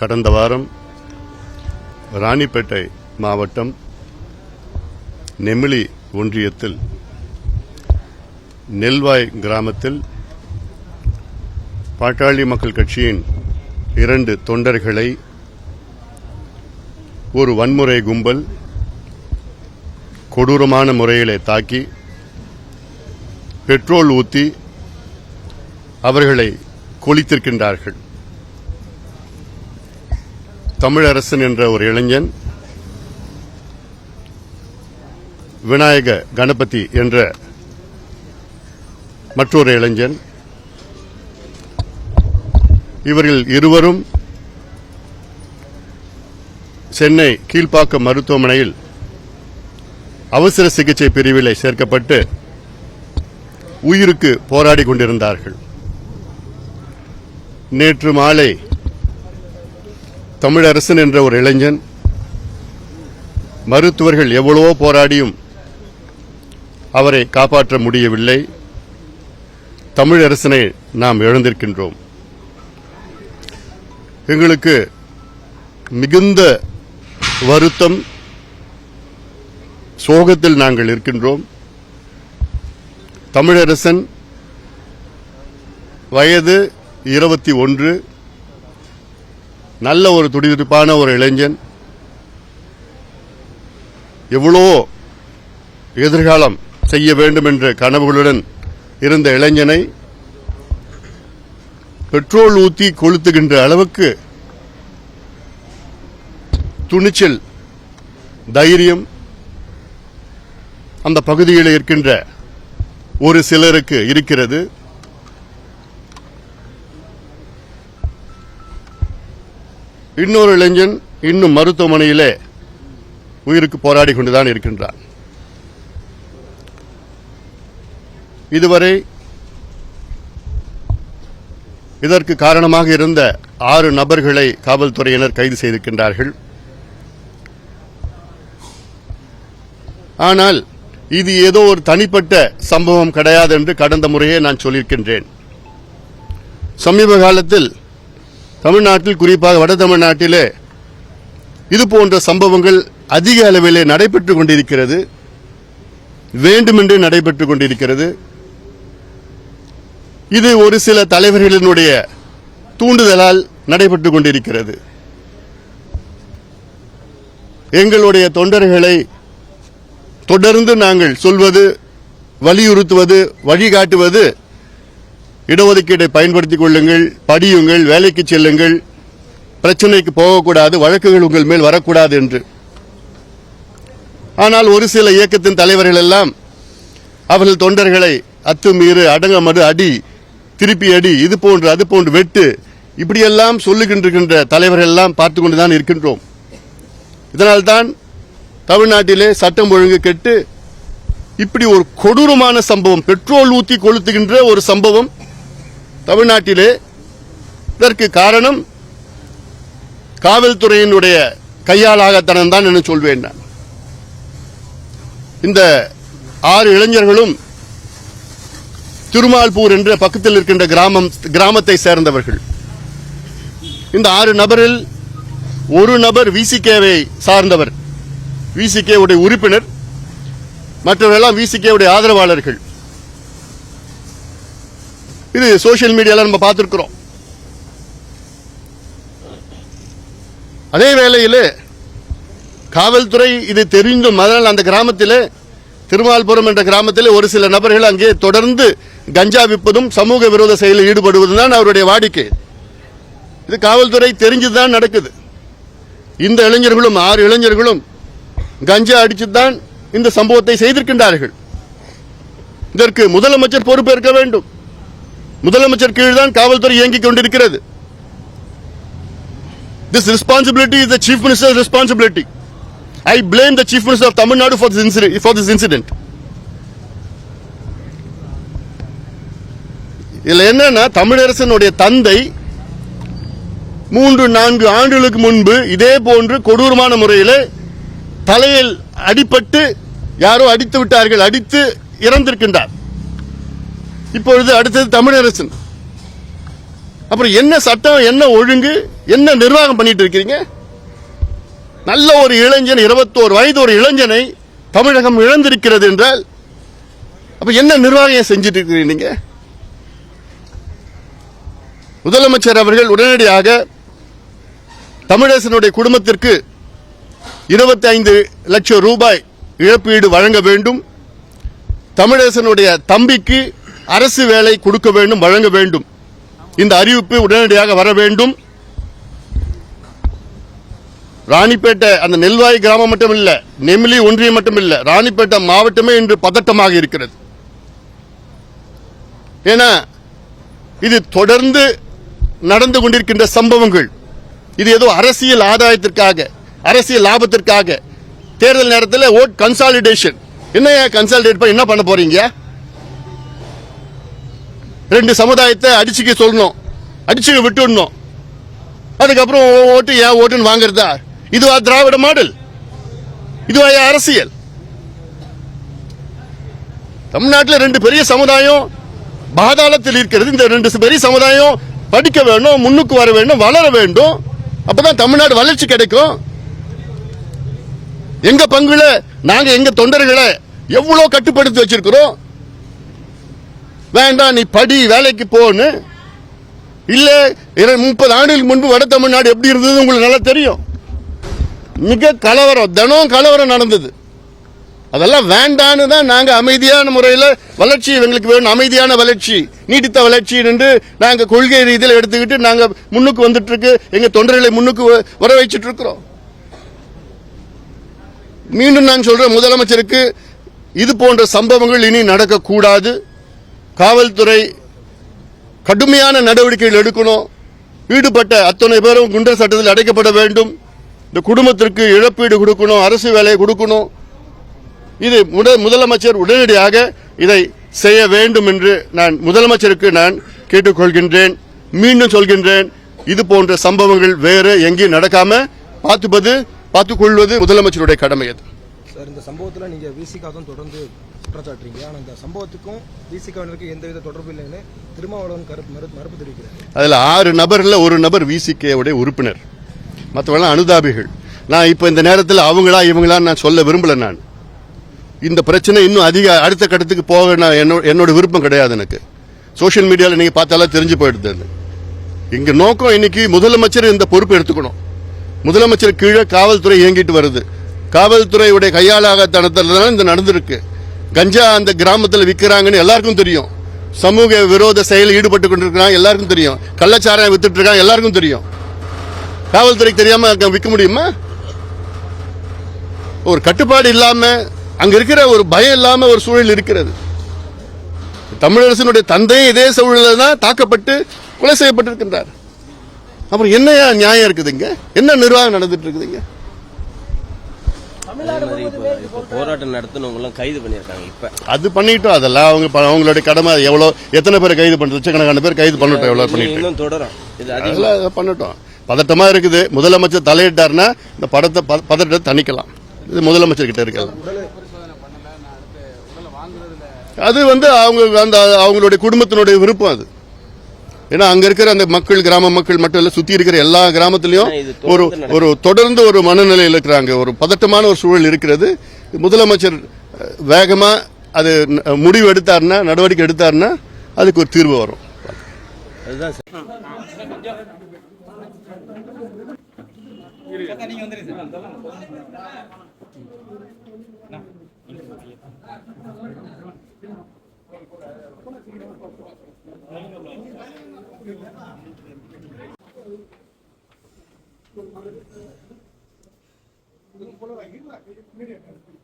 கடந்த வாரம் ராணிப்பேட்டை மாவட்டம் நெமிலி ஒன்றியத்தில் நெல்வாய் கிராமத்தில் பாட்டாளி மக்கள் கட்சியின் இரண்டு தொண்டர்களை ஒரு வன்முறை கும்பல் கொடூரமான முறையிலே தாக்கி பெட்ரோல் ஊத்தி அவர்களை கொளித்திருக்கின்றார்கள். தமிழரசன் என்ற ஒரு இளைஞன் விநாயக கணபதி என்ற மற்றொரு இளைஞன் இவர்கள் இருவரும் சென்னை கீழ்ப்பாக்கம் மருத்துவமனையில் அவசர சிகிச்சை பிரிவில் சேர்க்கப்பட்டு உயிருக்கு போராடி கொண்டிருந்தார்கள். நேற்று மாலை தமிழரசன் என்ற ஒரு இளைஞன் மருத்துவர்கள் எவ்வளவோ போராடியும் அவரை காப்பாற்ற முடியவில்லை. தமிழரசனை நாம் இழந்திருக்கின்றோம் எங்களுக்கு மிகுந்த வருத்தம் சோகத்தில் நாங்கள் இருக்கின்றோம். தமிழரசன் வயது இருபத்தி ஒன்று நல்ல ஒரு துடிதுடிப்பான ஒரு இளைஞன். எவ்வளோ எதிர்காலம் செய்ய வேண்டும் என்ற கனவுகளுடன் இருந்த இளைஞனை பெட்ரோல் ஊத்தி கொளுத்துகின்ற அளவுக்கு துணிச்சல் தைரியம் அந்த பகுதியில் இருக்கின்ற ஒரு சிலருக்கு இருக்கிறது. இன்னொரு இளைஞன் இன்னும் மருத்துவமனையிலே உயிருக்கு போராடி கொண்டுதான் இருக்கின்றான். இதுவரை இதற்கு காரணமாக இருந்த ஆறு நபர்களை காவல்துறையினர் கைது செய்திருக்கின்றார்கள். ஆனால் இது ஏதோ ஒரு தனிப்பட்ட சம்பவம் கிடையாது என்று கடந்த முறையே நான் சொல்லியிருக்கின்றேன். சமீப காலத்தில் தமிழ்நாட்டில் குறிப்பாக வட தமிழ்நாட்டிலே இது போன்ற சம்பவங்கள் அதிக அளவிலே நடைபெற்றுக் கொண்டிருக்கிறது. வேண்டுமென்றே நடைபெற்றுக் கொண்டிருக்கிறது. இது ஒரு சில தலைவர்களினுடைய தூண்டுதலால் நடைபெற்றுக் கொண்டிருக்கிறது. எங்களுடைய தொண்டர்களை தொடர்ந்து நாங்கள் சொல்வது வலியுறுத்துவது வழிகாட்டுவது இடஒதுக்கீட்டை பயன்படுத்திக் கொள்ளுங்கள் படியுங்கள் வேலைக்கு செல்லுங்கள். பிரச்சனைக்கு போகக்கூடாது வழக்குகள் உங்கள் மேல் வரக்கூடாது என்று. ஆனால் ஒரு சில இயக்கத்தின் தலைவர்கள் எல்லாம் அவர்கள் தொண்டர்களை அத்துமீறு அடங்கமடு அடி திருப்பி அடி இது போன்று அது போன்று வெட்டு இப்படியெல்லாம் சொல்லுகின்ற தலைவர்கள் எல்லாம் பார்த்து கொண்டுதான் இருக்கின்றோம். இதனால்தான் தமிழ்நாட்டிலே சட்டம் ஒழுங்கு கெட்டு இப்படி ஒரு கொடூரமான சம்பவம் பெட்ரோல் ஊத்தி கொளுத்துகின்ற ஒரு சம்பவம் தமிழ்நாட்டிலே இதற்கு காரணம் காவல்துறையினுடைய கையாளாகத்தனம் தான் என்று சொல்வேன் நான். இந்த ஆறு இளைஞர்களும் திருமால்பூர் என்ற பக்கத்தில் இருக்கின்ற கிராமம் கிராமத்தை சேர்ந்தவர்கள். இந்த ஆறு நபரில் ஒரு நபர் விசிகேவை சார்ந்தவர். விசிகே உடைய உறுப்பினர் மற்றவர்களெல்லாம் விசிகே உடைய ஆதரவாளர்கள். இது சோசியல் மீடியால நம்ம பார்த்திருக்கிறோம். அதே வேளையில் காவல்துறை இது தெரிந்தும் அதனால் அந்த கிராமத்தில் திருமால்புரம் என்ற கிராமத்தில் ஒரு சில நபர்கள் அங்கே தொடர்ந்து கஞ்சா விற்பதும் சமூக விரோத செயலில் ஈடுபடுவதும் தான் அவருடைய வாடிக்கை. இது காவல்துறை தெரிஞ்சுதான் நடக்குது. இந்த இளைஞர்களும் ஆறு இளைஞர்களும் கஞ்சா அடிச்சுதான் இந்த சம்பவத்தை செய்திருக்கின்றார்கள். இதற்கு முதலமைச்சர் பொறுப்பேற்க வேண்டும். முதலமைச்சர் கீழ்தான் காவல்துறை இயங்கிக் கொண்டிருக்கிறது this responsibility is the chief minister responsibility I blame the chief minister of Tamil Nadu for this for this incident இதில் என்னன்னா தமிழரசனுடைய தந்தை மூன்று நான்கு ஆண்டுகளுக்கு முன்பு இதே போன்று கொடூரமான முறையில் தலையில் அடிபட்டு யாரோ அடித்து விட்டார்கள் அடித்து இறந்திருக்கின்றார் இப்பொழுது அடுத்தது தமிழரசன். அப்புறம் என்ன சட்டம் என்ன ஒழுங்கு என்ன நிர்வாகம் பண்ணிட்டு இருக்கிறீங்க நல்ல ஒரு இளைஞன் இருபத்தோரு வயது ஒரு இளைஞனை தமிழகம் இழந்திருக்கிறது என்றால் அப்ப என்ன நிர்வாகம் செஞ்சிட்டு இருக்கிறீங்க முதலமைச்சர் அவர்கள் உடனடியாக தமிழரசனுடைய குடும்பத்திற்கு இருபத்தி ஐந்து லட்சம் ரூபாய் இழப்பீடு வழங்க வேண்டும். தமிழரசனுடைய தம்பிக்கு அரசு வேலை கொடுக்க வேண்டும் வழங்க வேண்டும். இந்த அறிவிப்பு உடனடியாக வர வேண்டும். ராணிப்பேட்டை அந்த நெல்வாய் கிராமம் மட்டும் இல்ல நெமிலி ஒன்றியம் மட்டும் இல்ல ராணிப்பேட்டை மாவட்டமே இன்று பதட்டமாக இருக்கிறது. ஏன்னா இது தொடர்ந்து நடந்து கொண்டிருக்கின்ற சம்பவங்கள். இது ஏதோ அரசியல் ஆதாயத்திற்காக அரசியல் லாபத்திற்காக. தேர்தல் நேரத்தில் ஓட் கன்சாலிடேஷன் என்ன கன்சாலிடேட் பண்ண என்ன பண்ண போறீங்க? ரெண்டு சமுதாயத்தை அடிச்சுக்க சொல்லணும். அடிச்சுக்க விட்டுடணும். அதுக்கப்புறம் ஓட்டு ஏன் ஓட்டுன்னு வாங்குறதா? இதுவா திராவிட மாடல்? இதுவா அரசியல்? தமிழ்நாட்டில் ரெண்டு பெரிய சமுதாயம் பாதாளத்தில் இருக்கிறது. இந்த ரெண்டு பெரிய சமுதாயம் படிக்க வேணும் முன்னுக்கு வர வேண்டும் வளர வேண்டும். அப்பதான் தமிழ்நாடு வளர்ச்சி கிடைக்கும். எங்க பங்குல நாங்க எங்க தொண்டர்களை எவ்வளவு கட்டுப்படுத்தி வச்சிருக்கிறோம்? வேண்டாம் நீ படி வேலைக்கு போன்னு. இல்லை முப்பது ஆண்டுகளுக்கு முன்பு வட தமிழ்நாடு எப்படி இருந்தது உங்களுக்கு நல்லா தெரியும். மிக கலவரம் தினம் கலவரம் நடந்தது. அதெல்லாம் வேண்டான்னு தான் நாங்கள் அமைதியான முறையில் வளர்ச்சி எங்களுக்கு வேணும் அமைதியான வளர்ச்சி நீடித்த வளர்ச்சி என்று நாங்கள் கொள்கை ரீதியில் எடுத்துக்கிட்டு நாங்கள் முன்னுக்கு வந்துட்டு இருக்கு தொண்டர்களை முன்னுக்கு வ- வர வச்சுட்டு இருக்கிறோம் மீண்டும் நான் சொல்கிறேன் முதலமைச்சருக்கு இது போன்ற சம்பவங்கள் இனி நடக்கக்கூடாது. காவல்துறை கடுமையான நடவடிக்கைகள் எடுக்கணும். ஈடுபட்ட அத்தனை பேரும் குண்டர் சட்டத்தில் அடைக்கப்பட வேண்டும். இந்த குடும்பத்திற்கு இழப்பீடு கொடுக்கணும் அரசு வேலையை கொடுக்கணும். இது முதல் முதலமைச்சர் உடனடியாக இதை செய்ய வேண்டும் என்று நான் முதலமைச்சருக்கு நான் கேட்டுக்கொள்கின்றேன் மீண்டும் சொல்கின்றேன். இது போன்ற சம்பவங்கள் வேறு எங்கேயும் நடக்காம பார்த்துப்பது பார்த்துக் கொள்வது முதலமைச்சருடைய கடமை அது சார் இந்த சம்பவத்தில் நீங்கள் விசிகா தான் தொடர்ந்து குற்றச்சாட்டுறீங்க. ஆனால் இந்த சம்பவத்துக்கும் விசிகாவினருக்கும் எந்தவித தொடர்பு இல்லைன்னு திருமாவளவன் கருப்பு மறு மறுப்பு தெரிவிக்கிறார். அதில் ஆறு நபரில் ஒரு நபர் விசிகேவுடைய உறுப்பினர். மற்றவெல்லாம் அனுதாபிகள். நான் இப்போ இந்த நேரத்தில் அவங்களா இவங்களா நான் சொல்ல விரும்பலை நான். இந்த பிரச்சனை இன்னும் அதிக அடுத்த கட்டத்துக்கு போக நான் என்னோட என்னோட விருப்பம் கிடையாது எனக்கு. சோஷியல் மீடியாவில் நீங்கள் பார்த்தாலும் தெரிஞ்சு போயிடுது அது. நோக்கம் இன்னைக்கு முதலமைச்சர் இந்த பொறுப்பு எடுத்துக்கணும். முதலமைச்சர் கீழே காவல்துறை இயங்கிட்டு வருது. காவல்துறையுடைய கையாளாகத்தனத்தில் தான் இந்த நடந்திருக்கு. கஞ்சா அந்த கிராமத்தில் விற்கிறாங்கன்னு எல்லாருக்கும் தெரியும். சமூக விரோத செயலில் ஈடுபட்டு கொண்டிருக்கிறாங்க எல்லாருக்கும் தெரியும். கள்ளச்சாராயம் வித்துட்டு இருக்காங்க எல்லாருக்கும் தெரியும். காவல்துறைக்கு தெரியாம விற்க முடியுமா? ஒரு கட்டுப்பாடு இல்லாம அங்க இருக்கிற ஒரு பயம் இல்லாம ஒரு சூழல் இருக்கிறது. தமிழரசனுடைய தந்தையும் இதே சூழலில் தான் தாக்கப்பட்டு கொலை செய்யப்பட்டிருக்கின்றார். அப்புறம் என்னையா நியாயம் இருக்குதுங்க? என்ன நிர்வாகம் நடந்துட்டு இருக்குதுங்க? இப்போ போராட்டம் நடத்தினவங்கலாம் கைது பண்ணியிருக்காங்க இப்போ. அது பண்ணிட்டோம். அதெல்லாம் அவங்க ப- அவங்களுடைய கடமை. எவ்வளோ எத்தனை பேர் கைது பண்ணுறது லட்சக்கணக்கான பேர் கைது பண்ணட்டும் எவ்வளோ பண்ணிட்டு. இன்னும் தொடரும். இது அதிகம் அதெல்லாம் அதை பண்ணட்டும். பதட்டமா இருக்குது. முதலமைச்சர் தலையிட்டாருன்னா இந்த படத்தை பதட்டத்தை தணிக்கலாம். இது முதலமைச்சர் கிட்ட இருக்கலாம் அது வந்து அவங்க அந்த அவங்களுடைய குடும்பத்தினுடைய விருப்பம் அது. ஏன்னா அங்க இருக்கிற அந்த மக்கள் கிராம மக்கள் மட்டும் இல்ல சுத்தி இருக்கிற எல்லா கிராமத்திலயும் ஒரு ஒரு தொடர்ந்து ஒரு மனநிலையில் இருக்கிறாங்க. ஒரு பதட்டமான ஒரு சூழல் இருக்கிறது. முதலமைச்சர் வேகமா அது முடிவு எடுத்தாருன்னா நடவடிக்கை எடுத்தாருன்னா அதுக்கு ஒரு தீர்வு வரும். அதுதான் Gracias.